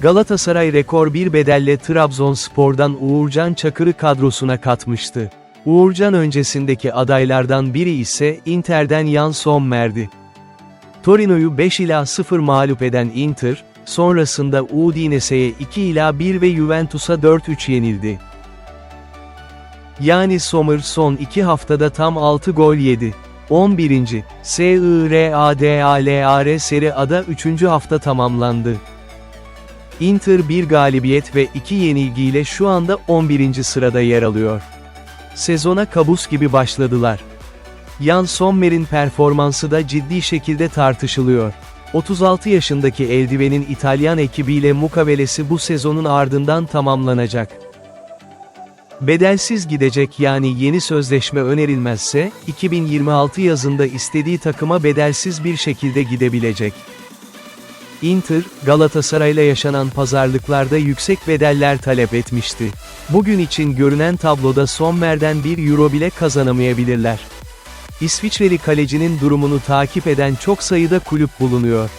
Galatasaray rekor bir bedelle Trabzonspor'dan Uğurcan Çakır'ı kadrosuna katmıştı. Uğurcan öncesindeki adaylardan biri ise Inter'den Jan Sommer'di. Torino'yu 5 ila 0 mağlup eden Inter, sonrasında Udinese'ye 2 ila 1 ve Juventus'a 4-3 yenildi. Yani Sommer son 2 haftada tam 6 gol yedi. 11. SIRADALAR Serie A'da 3. hafta tamamlandı. Inter bir galibiyet ve 2 yenilgiyle şu anda 11. sırada yer alıyor. Sezona kabus gibi başladılar. Jan Sommer'in performansı da ciddi şekilde tartışılıyor. 36 yaşındaki eldivenin İtalyan ekibiyle mukavelesi bu sezonun ardından tamamlanacak. Bedelsiz gidecek yani yeni sözleşme önerilmezse, 2026 yazında istediği takıma bedelsiz bir şekilde gidebilecek. Inter, Galatasaray'la yaşanan pazarlıklarda yüksek bedeller talep etmişti. Bugün için görünen tabloda Sommer'den 1 euro bile kazanamayabilirler. İsviçreli kalecinin durumunu takip eden çok sayıda kulüp bulunuyor.